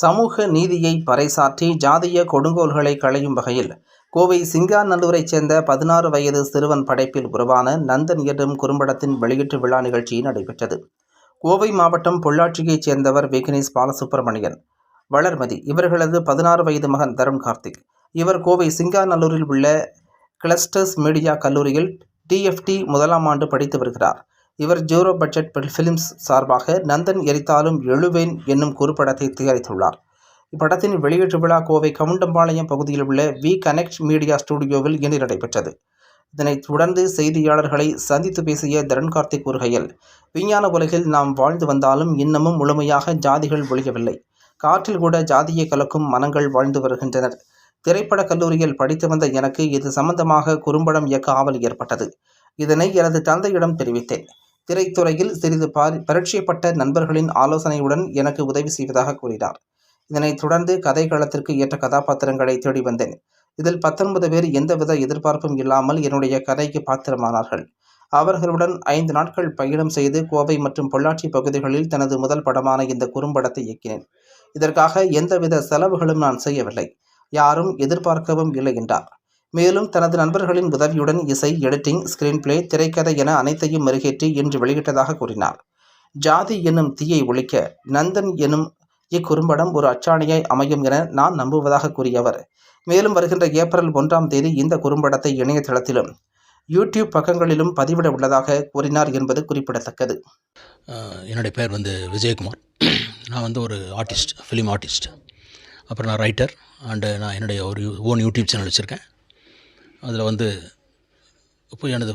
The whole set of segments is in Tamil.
சமூக நீதியை பறைசாற்றி ஜாதிய கொடுங்கோல்களை களையும் வகையில் கோவை சிங்காநல்லூரைச் சேர்ந்த பதினாறு வயது சிறுவன் படைப்பில் உருவான நந்தன் என்றும் குறும்படத்தின் வெளியீட்டு விழா நிகழ்ச்சி நடைபெற்றது. கோவை மாவட்டம் பொள்ளாச்சியைச் சேர்ந்தவர் விக்னேஷ் பாலசுப்ரமணியன் வளர்மதி இவர்களது பதினாறு வயது மகன் தருண் கார்த்திக் இவர் கோவை சிங்காநல்லூரில் உள்ள கிளஸ்டர்ஸ் மீடியா கல்லூரியில் டிஎஃப்டி முதலாம் ஆண்டு படித்து வருகிறார். இவர் ஜீரோ பட்ஜெட் ஃபிலிம்ஸ் சார்பாக நந்தன் எரித்தாலும் எழுவேன் என்னும் குறுப்படத்தை தயாரித்துள்ளார். இப்படத்தின் வெளியீட்டு விழா கோவை கவுண்டம்பாளையம் பகுதியில் உள்ள வி கனெக்ட் மீடியா ஸ்டுடியோவில் இன்று நடைபெற்றது. இதனைத் தொடர்ந்து செய்தியாளர்களை சந்தித்து பேசிய தரண் கார்த்திக் கூறுகையில் விஞ்ஞான உலகில் நாம் வாழ்ந்து வந்தாலும் இன்னமும் முழுமையாக ஜாதிகள் ஒழியவில்லை. காற்றில் கூட ஜாதியை கலக்கும் மனங்கள் வாழ்ந்து வருகின்றனர். திரைப்பட கல்லூரியில் படித்து வந்த எனக்கு இது சம்பந்தமாக குறும்படம் இயக்க ஆவல் ஏற்பட்டது. இதனை எனது தந்தையிடம் தெரிவித்தேன். திரைத்துறையில் சிறிது பாரி நண்பர்களின் ஆலோசனையுடன் எனக்கு உதவி செய்வதாக கூறினார். இதனைத் தொடர்ந்து கதைக்களத்திற்கு ஏற்ற கதாபாத்திரங்களை தேடி வந்தேன். இதில் பத்தொன்பது பேர் எந்தவித எதிர்பார்ப்பும் இல்லாமல் என்னுடைய கதைக்கு பாத்திரமானார்கள். அவர்களுடன் ஐந்து நாட்கள் பயணம் செய்து கோவை மற்றும் பொள்ளாச்சி பகுதிகளில் தனது முதல் படமான இந்த குறும்படத்தை இயக்கினேன். இதற்காக எந்தவித செலவுகளும் நான் செய்யவில்லை. யாரும் எதிர்பார்க்கவும் இல்லை என்றார். மேலும் தனது நண்பர்களின் உதவியுடன் இசை எடிட்டிங் ஸ்கிரீன் பிளே திரைக்கதை என அனைத்தையும் மெருகேற்றி இன்று வெளியிட்டதாக கூறினார். ஜாதி என்னும் தீயை ஒழிக்க நந்தன் எனும் இக்குறும்படம் ஒரு அச்சாணியாய் அமையும் என நான் நம்புவதாக கூறியவர். மேலும் வருகின்ற ஏப்ரல் ஒன்றாம் தேதி இந்த குறும்படத்தை இணையதளத்திலும் யூடியூப் பக்கங்களிலும் பதிவிட உள்ளதாக கூறினார் என்பது குறிப்பிடத்தக்கது. என்னுடைய பேர் வந்து விஜயகுமார். நான் வந்து ஒரு ஆர்டிஸ்ட் ஃபிலிம் ஆர்டிஸ்ட் அப்புறம் நான் ரைட்டர் அண்டு நான் என்னுடைய ஒரு ஓன் யூடியூப் சேனல் வச்சுருக்கேன். அதில் வந்து இப்போ எனது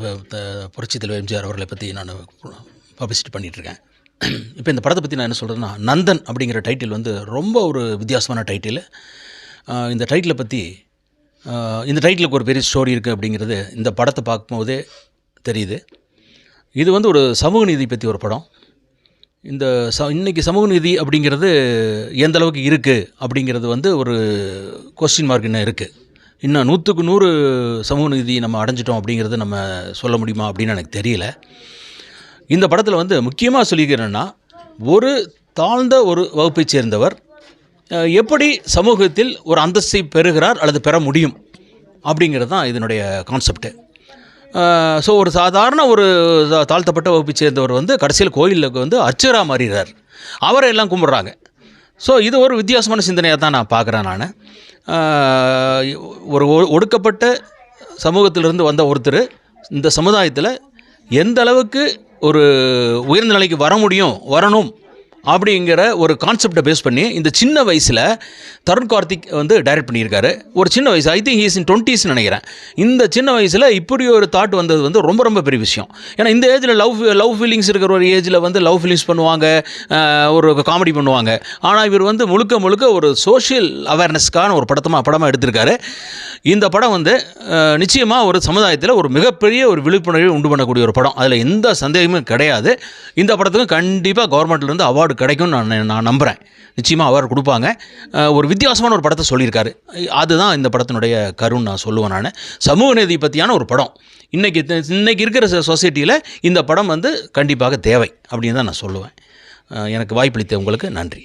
புரட்சி த- தலைவர் எம்ஜிஆர் அவர்களை பற்றி நான் பப்ளிசிட்டி பண்ணிகிட்ருக்கேன் இப்போ இந்த படத்தை பற்றி நான் என்ன சொல்கிறேன்னா நந்தன் அப்படிங்கிற டைட்டில் வந்து ரொம்ப ஒரு வித்தியாசமான டைட்டில் இந்த டைட்டிலை பற்றி இந்த டைட்டிலுக்கு ஒரு பெரிய ஸ்டோரி இருக்குது அப்படிங்கிறது இந்த படத்தை பார்க்கும்போதே தெரியுது. இது வந்து ஒரு சமூக நீதி பற்றி ஒரு படம். இந்த ச இன்றைக்கி சமூக நீதி அப்படிங்கிறது எந்த அளவுக்கு இருக்குது அப்படிங்கிறது வந்து ஒரு கொஸ்டின் மார்க் இன்னும் இருக்குது இன்னும் நூற்றுக்கு நூறு சமூக நீதி நம்ம அடைஞ்சிட்டோம் அப்படிங்கிறது நம்ம சொல்ல முடியுமா அப்படின்னு எனக்கு தெரியல. இந்த படத்தில் வந்து முக்கியமாக சொல்லிக்கிறேன்னா ஒரு தாழ்ந்த ஒரு வகுப்பைச் சேர்ந்தவர் எப்படி சமூகத்தில் ஒரு அந்தஸ்தை பெறுகிறார் அல்லது பெற முடியும் அப்படிங்கிறது தான் இதனுடைய கான்செப்ட்டு ஸோ ஒரு சாதாரண ஒரு தா- தாழ்த்தப்பட்ட வகுப்பைச் சேர்ந்தவர் வந்து கடைசியில் கோயிலுக்கு வந்து அச்சரா மாறிடுறார் அவரை எல்லாம் கும்பிட்றாங்க. ஸோ இது ஒரு வித்தியாசமான சிந்தனையாக தான் நான் பார்க்குறேன் நான். ஒரு ஒ- ஒடுக்கப்பட்ட சமூகத்திலிருந்து வந்த ஒருத்தர் இந்த சமுதாயத்தில் எந்த அளவுக்கு ஒரு உயர்ந்த நிலைக்கு வர முடியும் வரணும் அப்படிங்கிற ஒரு கான்செப்டை பேஸ் பண்ணி இந்த சின்ன வயசில் தருண் கார்த்திக் வந்து டைரக்ட் பண்ணியிருக்காரு. ஒரு சின்ன வயசு I think he's in twenties நினைக்கிறேன். இந்த சின்ன வயசில் இப்படி ஒரு தாட் வந்தது வந்து ரொம்ப ரொம்ப பெரிய விஷயம். ஏன்னா இந்த ஏஜில் லவ் லவ் ஃபீலிங்ஸ் இருக்கிற ஒரு ஏஜில் வந்து லவ் ஃபீலிங்ஸ் பண்ணுவாங்க ஒரு காமெடி பண்ணுவாங்க. ஆனால் இவர் வந்து முழுக்க முழுக்க ஒரு சோஷியல் அவேர்னஸ்க்கான ஒரு படத்தமாக படமாக எடுத்திருக்காரு. இந்த படம் வந்து நிச்சயமாக ஒரு சமுதாயத்தில் ஒரு மிகப்பெரிய ஒரு விழிப்புணர்வை உண்டு பண்ணக்கூடிய ஒரு படம். அதில் எந்த சந்தேகமும் கிடையாது. இந்த படத்துக்கும் கண்டிப்பாக கவர்மெண்ட்லேருந்து அவார்டு கிடைக்கும்னு நான் நான் நம்புகிறேன் நிச்சயமாக அவார்டு கொடுப்பாங்க. ஒரு வித்தியாசமான ஒரு படத்தை சொல்லியிருக்காரு. அதுதான் இந்த படத்தினுடைய கருன்னு நான் சொல்லுவேன் நான். சமூக நீதி பற்றியான ஒரு படம். இன்றைக்கி இன்றைக்கி இருக்கிற சொசைட்டியில் இந்த படம் வந்து கண்டிப்பாக தேவை அப்படின்னு தான் நான் சொல்லுவேன். எனக்கு வாய்ப்பளித்த உங்களுக்கு நன்றி.